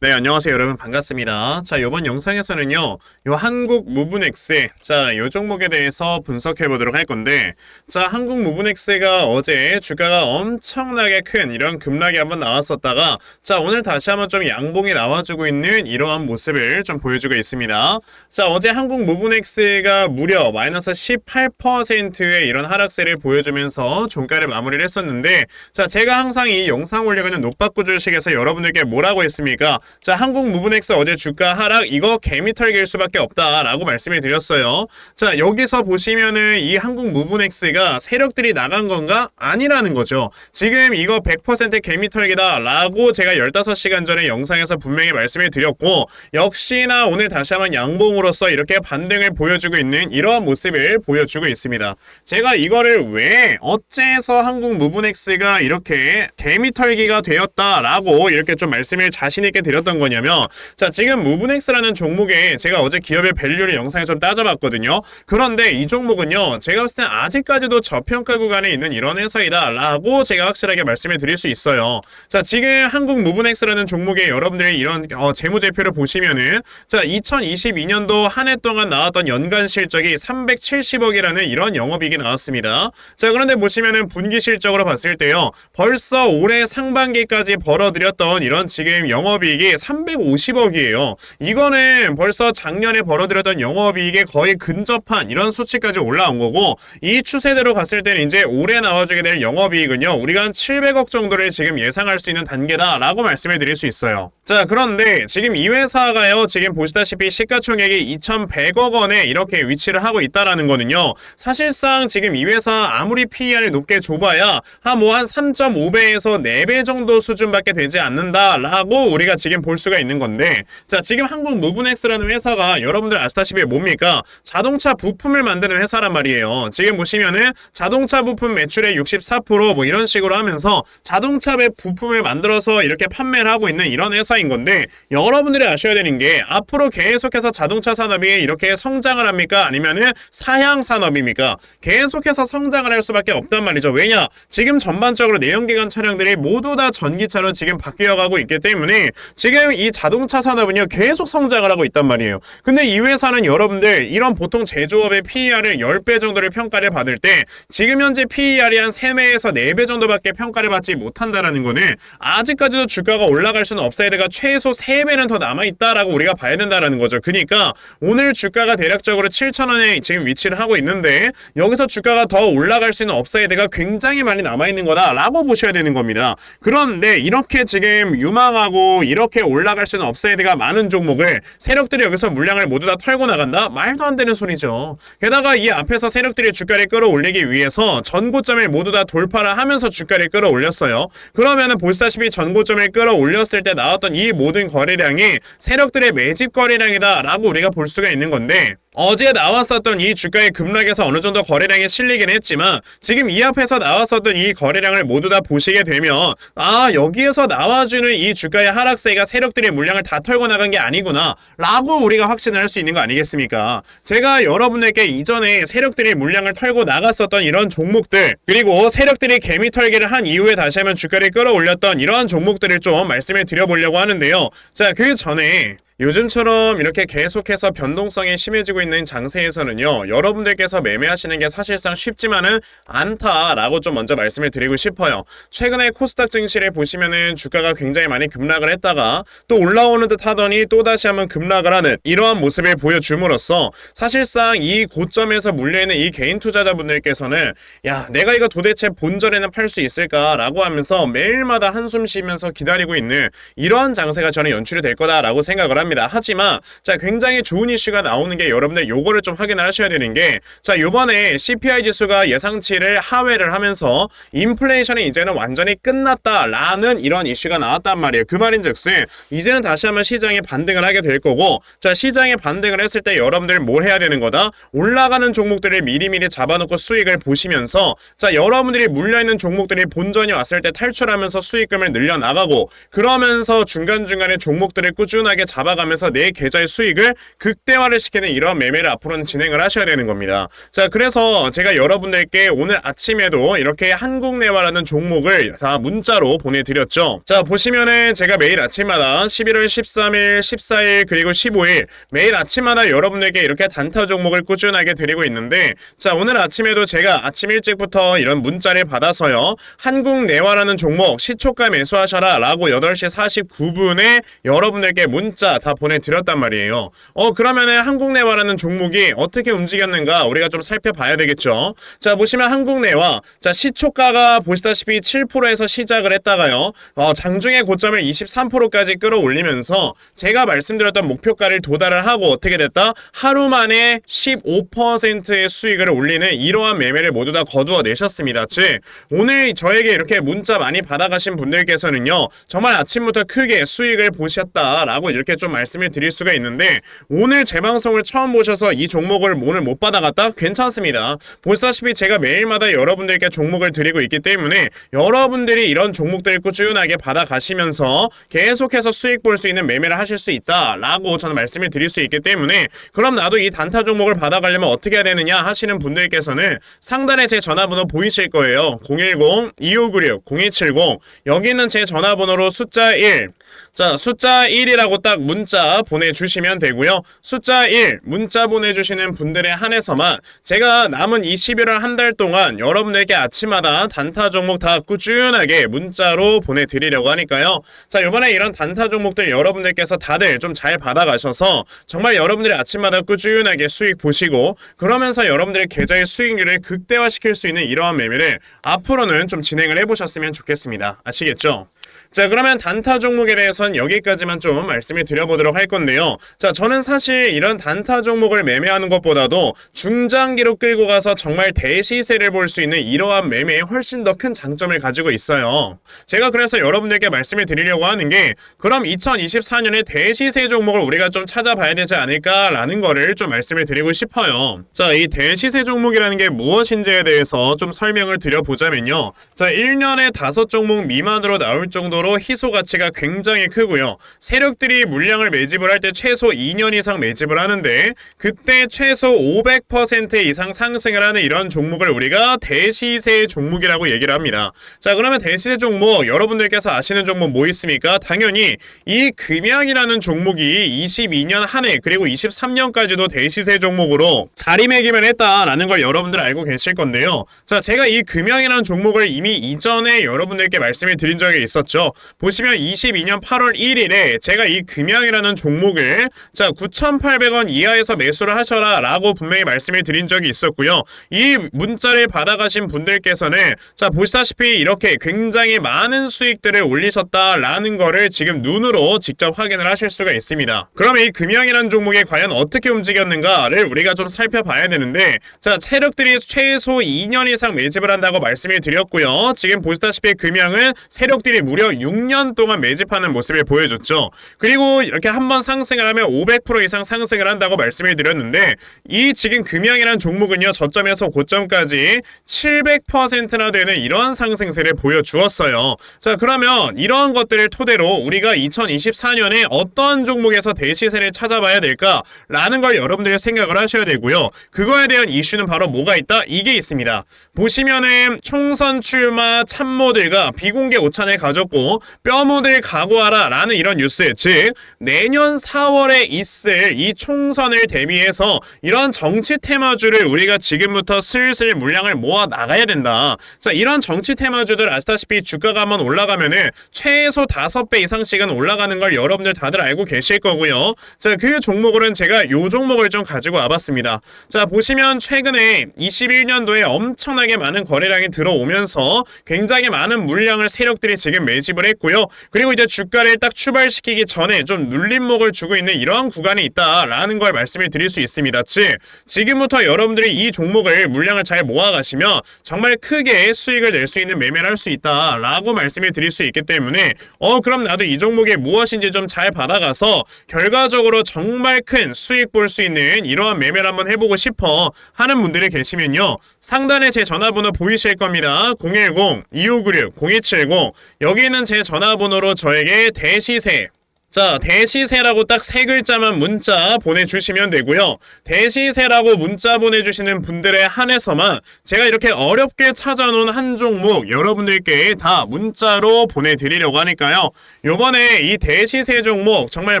네, 안녕하세요, 여러분. 반갑습니다. 자, 이번 영상에서는요, 요 한국 무브넥스, 자, 요 종목에 대해서 분석해 보도록 할 건데, 자, 한국 무브넥스가 어제 주가가 엄청나게 큰 이런 급락이 한번 나왔었다가, 자, 오늘 다시 한번 좀 양봉이 나와주고 있는 이러한 모습을 좀 보여주고 있습니다. 자, 어제 한국 무브넥스가 무려 마이너스 18%의 이런 하락세를 보여주면서 종가를 마무리를 했었는데, 자, 제가 항상 이 영상 올려가는 녹박구 주식에서 여러분들께 뭐라고 했습니까? 자, 한국 무브넥스 어제 주가 하락 이거 개미털길 수밖에 없다라고 말씀을 드렸어요. 자, 여기서 보시면은 이 한국 무브넥스가 세력들이 나간 건가? 아니라는 거죠. 지금 이거 100% 개미털기다라고 제가 15시간 전에 영상에서 분명히 말씀을 드렸고 역시나 오늘 다시 한번 양봉으로서 이렇게 반등을 보여주고 있는 이러한 모습을 보여주고 있습니다. 제가 이거를 왜 어째서 한국 무브넥스가 이렇게 개미털기가 되었다라고 이렇게 좀 말씀을 자신 있게 드렸 드렸던 거냐면 자 지금 무브넥스라는 종목에 제가 어제 기업의 밸류를 영상에 좀 따져봤거든요. 그런데 이 종목은요 제가 봤을 땐 아직까지도 저평가 구간에 있는 이런 회사이다 라고 제가 확실하게 말씀을 드릴 수 있어요. 자 지금 한국 무브넥스라는 종목에 여러분들이 이런 어, 재무제표를 보시면은 자 2022년도 한 해 동안 나왔던 연간 실적이 370억이라는 이런 영업이익이 나왔습니다. 자 그런데 보시면은 분기 실적으로 봤을 때요 벌써 올해 상반기까지 벌어들였던 이런 지금 영업이익이 350억이에요. 이거는 벌써 작년에 벌어들였던 영업이익에 거의 근접한 이런 수치까지 올라온 거고 이 추세대로 갔을 때는 이제 올해 나와주게 될 영업이익은요. 우리가 한 700억 정도를 지금 예상할 수 있는 단계다라고 말씀을 드릴 수 있어요. 자 그런데 지금 이 회사가요. 지금 보시다시피 시가총액이 2,100억 원에 이렇게 위치를 하고 있다라는 거는요. 사실상 지금 이 회사 아무리 PER을 높게 줘봐야 한뭐 한 3.5배에서 4배 정도 수준밖에 되지 않는다라고 우리가 지금 지금 볼 수가 있는 건데 자 지금 한국 무브넥스라는 회사가 여러분들 아시다시피 뭡니까? 자동차 부품을 만드는 회사란 말이에요. 지금 보시면은 자동차 부품 매출의 64%뭐 이런 식으로 하면서 자동차의 부품을 만들어서 이렇게 판매를 하고 있는 이런 회사인 건데 여러분들이 아셔야 되는 게 앞으로 계속해서 자동차 산업이 이렇게 성장을 합니까? 아니면은 사양 산업입니까? 계속해서 성장을 할 수밖에 없단 말이죠. 왜냐? 지금 전반적으로 내연기관 차량들이 모두 다 전기차로 지금 바뀌어가고 있기 때문에 지금 이 자동차 산업은요 계속 성장을 하고 있단 말이에요. 근데 이 회사는 여러분들 이런 보통 제조업의 PER을 10배 정도를 평가를 받을 때 지금 현재 PER이 한 3배에서 4배 정도밖에 평가를 받지 못한다라는 거는 아직까지도 주가가 올라갈 수는 업사이드가 최소 3배는 더 남아있다라고 우리가 봐야 된다라는 거죠. 그러니까 오늘 주가가 대략적으로 7천원에 지금 위치를 하고 있는데 여기서 주가가 더 올라갈 수 있는 업사이드가 굉장히 많이 남아있는 거다라고 보셔야 되는 겁니다. 그런데 이렇게 지금 유망하고 이렇게 이렇게 올라갈 수는 업사이드가 많은 종목을 세력들이 여기서 물량을 모두 다 털고 나간다? 말도 안 되는 소리죠. 게다가 이 앞에서 세력들이 주가를 끌어올리기 위해서 전고점을 모두 다 돌파를 하면서 주가를 끌어올렸어요. 그러면은 보시다시피 전고점을 끌어올렸을 때 나왔던 이 모든 거래량이 세력들의 매집 거래량이다 라고 우리가 볼 수가 있는 건데 어제 나왔었던 이 주가의 급락에서 어느 정도 거래량이 실리긴 했지만 지금 이 앞에서 나왔었던 이 거래량을 모두 다 보시게 되면 아 여기에서 나와주는 이 주가의 하락세가 세력들의 물량을 다 털고 나간 게 아니구나 라고 우리가 확신을 할 수 있는 거 아니겠습니까? 제가 여러분에게 이전에 세력들이 물량을 털고 나갔었던 이런 종목들 그리고 세력들이 개미 털기를 한 이후에 다시 한번 주가를 끌어올렸던 이러한 종목들을 좀 말씀을 드려보려고 하는데요. 자 그 전에 요즘처럼 이렇게 계속해서 변동성이 심해지고 있는 장세에서는요, 여러분들께서 매매하시는 게 사실상 쉽지만은 않다라고 좀 먼저 말씀을 드리고 싶어요. 최근에 코스닥 증시를 보시면은 주가가 굉장히 많이 급락을 했다가 또 올라오는 듯 하더니 또 다시 한번 급락을 하는 이러한 모습을 보여줌으로써 사실상 이 고점에서 물려있는 이 개인 투자자분들께서는 야, 내가 이거 도대체 본전에는 팔 수 있을까라고 하면서 매일마다 한숨 쉬면서 기다리고 있는 이러한 장세가 저는 연출이 될 거다라고 생각을 합니다. 합니다. 하지만 자 굉장히 좋은 이슈가 나오는 게 여러분들 요거를 좀 확인을 하셔야 되는 게 자 요번에 CPI 지수가 예상치를 하회를 하면서 인플레이션이 이제는 완전히 끝났다라는 이런 이슈가 나왔단 말이에요. 그 말인즉슨 이제는 다시 한번 시장에 반등을 하게 될 거고 자 시장에 반등을 했을 때 여러분들 뭘 해야 되는 거다? 올라가는 종목들을 미리미리 잡아놓고 수익을 보시면서 자 여러분들이 물려있는 종목들이 본전이 왔을 때 탈출하면서 수익금을 늘려나가고 그러면서 중간중간에 종목들을 꾸준하게 잡아 받아가면서 내 계좌의 수익을 극대화를 시키는 이런 매매를 앞으로는 진행을 하셔야 되는 겁니다. 자, 그래서 제가 여러분들께 오늘 아침에도 이렇게 한국내화라는 종목을 다 문자로 보내드렸죠. 자, 보시면은 제가 매일 아침마다 11월 13일, 14일, 그리고 15일 매일 아침마다 여러분들께 이렇게 단타 종목을 꾸준하게 드리고 있는데 자, 오늘 아침에도 제가 아침 일찍부터 이런 문자를 받아서요. 한국내화라는 종목 시초가 매수하셔라 라고 8시 49분에 여러분들께 문자 다 보내드렸단 말이에요. 어, 그러면은 한국 내화라는 종목이 어떻게 움직였는가 우리가 좀 살펴봐야 되겠죠. 자, 보시면 한국 내화. 자, 시초가가 보시다시피 7%에서 시작을 했다가요. 어, 장중에 고점을 23%까지 끌어올리면서 제가 말씀드렸던 목표가를 도달을 하고 어떻게 됐다? 하루 만에 15%의 수익을 올리는 이러한 매매를 모두 다 거두어 내셨습니다. 즉, 오늘 저에게 이렇게 문자 많이 받아가신 분들께서는요, 정말 아침부터 크게 수익을 보셨다라고 이렇게 좀 말씀을 드릴 수가 있는데, 오늘 제 방송을 처음 보셔서 이 종목을 오늘 못 받아갔다? 괜찮습니다. 보시다시피 제가 매일마다 여러분들께 종목을 드리고 있기 때문에 여러분들이 이런 종목들을 꾸준하게 받아가시면서 계속해서 수익 볼 수 있는 매매를 하실 수 있다라고 저는 말씀을 드릴 수 있기 때문에 그럼 나도 이 단타 종목을 받아가려면 어떻게 해야 되느냐 하시는 분들께서는 상단에 제 전화번호 보이실 거예요. 010-2596-0270 여기는 제 전화번호로 숫자 1 자, 숫자 1이라고 딱 문자 보내주시면 되고요. 숫자 1 문자 보내주시는 분들에 한해서만 제가 남은 이 11월 한 달 동안 여러분들께 아침마다 단타 종목 다 꾸준하게 문자로 보내드리려고 하니까요. 자, 이번에 이런 단타 종목들 여러분들께서 다들 좀 잘 받아가셔서 정말 여러분들이 아침마다 꾸준하게 수익 보시고 그러면서 여러분들의 계좌의 수익률을 극대화시킬 수 있는 이러한 매매를 앞으로는 좀 진행을 해보셨으면 좋겠습니다. 아시겠죠? 자 그러면 단타 종목에 대해서는 여기까지만 좀 말씀을 드려보도록 할 건데요. 자 저는 사실 이런 단타 종목을 매매하는 것보다도 중장기로 끌고 가서 정말 대시세를 볼 수 있는 이러한 매매에 훨씬 더 큰 장점을 가지고 있어요. 제가 그래서 여러분들께 말씀을 드리려고 하는 게 그럼 2024년에 대시세 종목을 우리가 좀 찾아봐야 되지 않을까라는 거를 좀 말씀을 드리고 싶어요. 자 이 대시세 종목이라는 게 무엇인지에 대해서 좀 설명을 드려보자면요. 자 1년에 다섯 종목 미만으로 나올 정도 정도로 희소 가치가 굉장히 크고요. 세력들이 물량을 매집을 할 때 최소 2년 이상 매집을 하는데 그때 최소 500% 이상 상승을 하는 이런 종목을 우리가 대시세 종목이라고 얘기를 합니다. 자 그러면 대시세 종목 여러분들께서 아시는 종목 뭐 있습니까? 당연히 이 금양이라는 종목이 22년 한 해 그리고 23년까지도 대시세 종목으로 자리매김을 했다라는 걸 여러분들 알고 계실 건데요. 자 제가 이 금양이라는 종목을 이미 이전에 여러분들께 말씀을 드린 적이 있었죠. 보시면 22년 8월 1일에 제가 이 금양이라는 종목을 자 9,800원 이하에서 매수를 하셔라 라고 분명히 말씀을 드린 적이 있었고요. 이 문자를 받아가신 분들께서는 자 보시다시피 이렇게 굉장히 많은 수익들을 올리셨다라는 거를 지금 눈으로 직접 확인을 하실 수가 있습니다. 그럼 이 금양이라는 종목이 과연 어떻게 움직였는가를 우리가 좀 살펴봐야 되는데 자 세력들이 최소 2년 이상 매집을 한다고 말씀을 드렸고요. 지금 보시다시피 금양은 세력들이 무려 6년 동안 매집하는 모습을 보여줬죠. 그리고 이렇게 한번 상승을 하면 500% 이상 상승을 한다고 말씀을 드렸는데 이 지금 금양이라는 종목은요 저점에서 고점까지 700%나 되는 이런 상승세를 보여주었어요. 자 그러면 이러한 것들을 토대로 우리가 2024년에 어떤 종목에서 대시세를 찾아봐야 될까라는 걸 여러분들이 생각을 하셔야 되고요. 그거에 대한 이슈는 바로 뭐가 있다? 이게 있습니다. 보시면은 총선 출마 참모들과 비공개 오찬을 가졌고 뼈묻을 각오하라 라는 이런 뉴스 즉 내년 4월에 있을 이 총선을 대비해서 이런 정치 테마주를 우리가 지금부터 슬슬 물량을 모아 나가야 된다. 자 이런 정치 테마주들 아시다시피 주가가 한번 올라가면은 최소 5배 이상씩은 올라가는 걸 여러분들 다들 알고 계실 거고요. 자그 종목으로는 제가 요 종목을 좀 가지고 와봤습니다. 자 보시면 최근에 21년도에 엄청나게 많은 거래량이 들어오면서 굉장히 많은 물량을 세력들이 지금 매집 을 했고요. 그리고 이제 주가를 딱 출발시키기 전에 좀 눌림목을 주고 있는 이러한 구간이 있다라는 걸 말씀을 드릴 수 있습니다. 즉 지금부터 여러분들이 이 종목을 물량을 잘 모아가시면 정말 크게 수익을 낼 수 있는 매매를 할 수 있다라고 말씀을 드릴 수 있기 때문에 어 그럼 나도 이 종목이 무엇인지 좀 잘 받아가서 결과적으로 정말 큰 수익 볼 수 있는 이러한 매매를 한번 해보고 싶어 하는 분들이 계시면요 상단에 제 전화번호 보이실 겁니다 010-2596-0270 여기는 제 전화번호로 저에게 대시세 자, 대시세라고 딱 세 글자만 문자 보내주시면 되고요. 대시세라고 문자 보내주시는 분들에 한해서만 제가 이렇게 어렵게 찾아놓은 한 종목 여러분들께 다 문자로 보내드리려고 하니까요. 요번에 이 대시세 종목 정말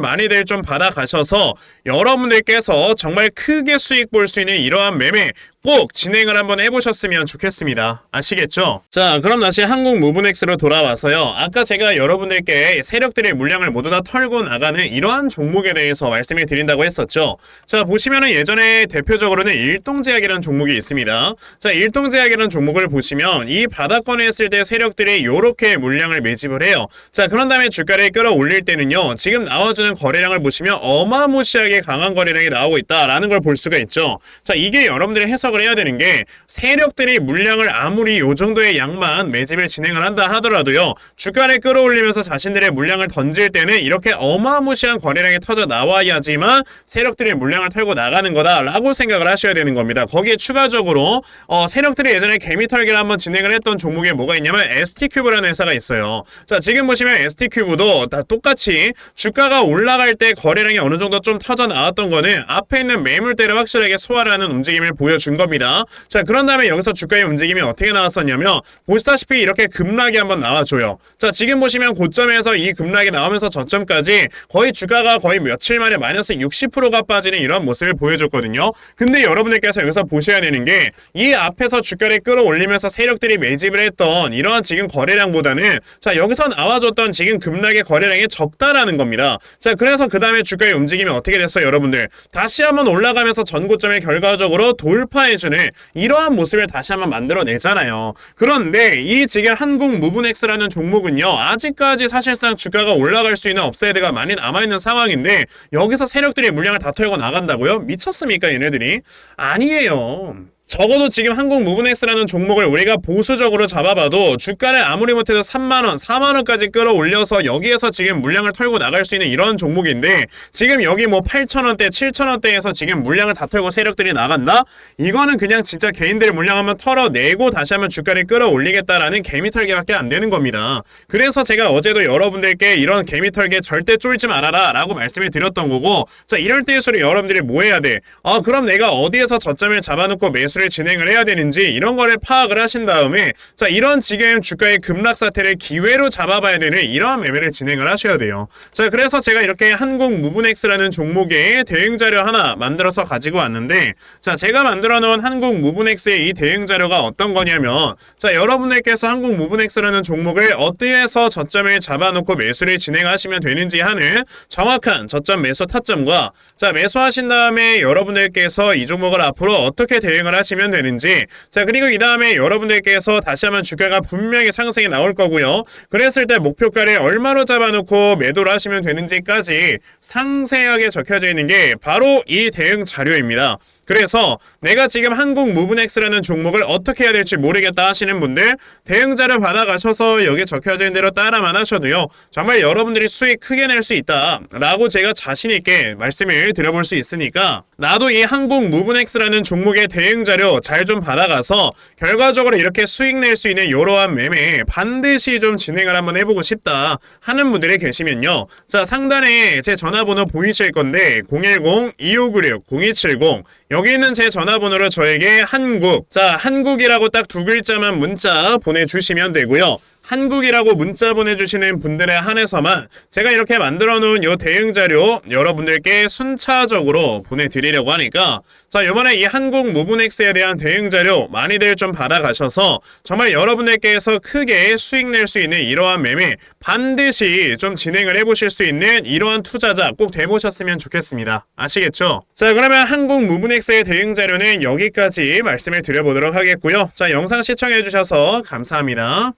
많이들 좀 받아가셔서 여러분들께서 정말 크게 수익 볼 수 있는 이러한 매매 꼭 진행을 한번 해보셨으면 좋겠습니다. 아시겠죠? 자, 그럼 다시 한국 무브넥스로 돌아와서요. 아까 제가 여러분들께 세력들의 물량을 모두 다 털고 나가는 이러한 종목에 대해서 말씀을 드린다고 했었죠. 자, 보시면은 예전에 대표적으로는 일동제약이라는 종목이 있습니다. 자, 일동제약이라는 종목을 보시면 이 바닥권에 했을 때 세력들이 이렇게 물량을 매집을 해요. 자, 그런 다음에 주가를 끌어올릴 때는요. 지금 나와주는 거래량을 보시면 어마무시하게 강한 거래량이 나오고 있다라는 걸 볼 수가 있죠. 자, 이게 여러분들이 해석을 해야 되는 게 세력들이 물량을 아무리 요 정도의 양만 매집을 진행을 한다 하더라도요. 주가를 끌어올리면서 자신들의 물량을 던질 때는 이렇게 어마무시한 거래량이 터져 나와야지만 세력들이 물량을 털고 나가는 거다라고 생각을 하셔야 되는 겁니다. 거기에 추가적으로 어, 세력들이 예전에 개미털기를 한번 진행을 했던 종목에 뭐가 있냐면 ST큐브라는 회사가 있어요. 자 지금 보시면 ST큐브도 다 똑같이 주가가 올라갈 때 거래량이 어느 정도 좀 터져 나왔던 거는 앞에 있는 매물대를 확실하게 소화를 하는 움직임을 보여준 겁니다. 자 그런 다음에 여기서 주가의 움직임이 어떻게 나왔었냐면 보시다시피 이렇게 급락이 한번 나와줘요. 자 지금 보시면 고점에서 이 급락이 나오면서 저점까지 거의 주가가 거의 며칠 만에 마이너스 60%가 빠지는 이런 모습을 보여줬거든요. 근데 여러분들께서 여기서 보셔야 되는 게 이 앞에서 주가를 끌어올리면서 세력들이 매집을 했던 이러한 지금 거래량보다는 자 여기서 나와줬던 지금 급락의 거래량이 적다라는 겁니다. 자 그래서 그 다음에 주가의 움직임이 어떻게 됐어요 여러분들 다시 한번 올라가면서 전고점을 결과적으로 돌파 해주는 이러한 모습을 다시 한번 만들어내잖아요. 그런데 이 지금 한국 무브넥스라는 종목은요 아직까지 사실상 주가가 올라갈 수 있는 업사이드가 많이 남아있는 상황인데 여기서 세력들이 물량을 다 털고 나간다고요? 미쳤습니까 얘네들이? 아니에요. 적어도 지금 한국 무브넥스라는 종목을 우리가 보수적으로 잡아봐도 주가를 아무리 못해도 3만원, 4만원까지 끌어올려서 여기에서 지금 물량을 털고 나갈 수 있는 이런 종목인데 지금 여기 뭐 8천원대, 7천원대에서 지금 물량을 다 털고 세력들이 나간다? 이거는 그냥 진짜 개인들 물량 한번 털어내고 다시 한번 주가를 끌어올리겠다라는 개미털기밖에 안 되는 겁니다. 그래서 제가 어제도 여러분들께 이런 개미털기 절대 쫄지 말아라 라고 말씀을 드렸던 거고 자 이럴 때일수록 여러분들이 뭐 해야 돼? 아 그럼 내가 어디에서 저점을 잡아놓고 매수 매수를 진행을 해야 되는지 이런 거를 파악을 하신 다음에 자 이런 지금 주가의 급락 사태를 기회로 잡아봐야 되는 이러한 매매를 진행을 하셔야 돼요. 자 그래서 제가 이렇게 한국 무브넥스라는 종목의 대응 자료 하나 만들어서 가지고 왔는데 자 제가 만들어 놓은 한국 무브넥스의 이 대응 자료가 어떤 거냐면 자 여러분들께서 한국 무브넥스라는 종목을 해서 저점을 잡아놓고 매수를 진행하시면 되는지 하는 정확한 저점 매수 타점과 자 매수하신 다음에 여러분들께서 이 종목을 앞으로 어떻게 대응을 하시 하시면 되는지. 자 그리고 이 다음에 여러분들께서 다시 한번 주가가 분명히 상승이 나올 거고요. 그랬을 때 목표가를 얼마로 잡아놓고 매도를 하시면 되는지까지 상세하게 적혀져 있는 게 바로 이 대응 자료입니다 그래서 내가 지금 한국 무브넥스라는 종목을 어떻게 해야 될지 모르겠다 하시는 분들 대응자를 받아가셔서 여기 있는 대로 따라만 하셔도요. 정말 여러분들이 수익 크게 낼 수 있다 라고 제가 자신있게 말씀을 드려볼 수 있으니까 나도 이 한국 무브넥스라는 종목의 대응 자료 잘 좀 받아가서 결과적으로 이렇게 수익 낼 수 있는 이러한 매매 반드시 좀 진행을 한번 해보고 싶다 하는 분들이 계시면요. 자 상단에 제 전화번호 보이실 건데 010-2596-0270 여기 있는 제 전화번호로 저에게 한국, 자, 한국이라고 딱 두 글자만 문자 보내주시면 되고요. 한국이라고 문자 보내주시는 분들에 한해서만 제가 이렇게 만들어 놓은 요 대응 자료 여러분들께 순차적으로 보내드리려고 하니까 자 이번에 이 한국 무브넥스에 대한 대응 자료 많이들 좀 받아가셔서 정말 여러분들께서 크게 수익 낼 수 있는 이러한 매매 반드시 좀 진행을 해보실 수 있는 이러한 투자자 꼭 돼보셨으면 좋겠습니다. 아시겠죠? 자 그러면 한국 무브넥스의 대응 자료는 여기까지 말씀을 드려보도록 하겠고요. 자 영상 시청해주셔서 감사합니다.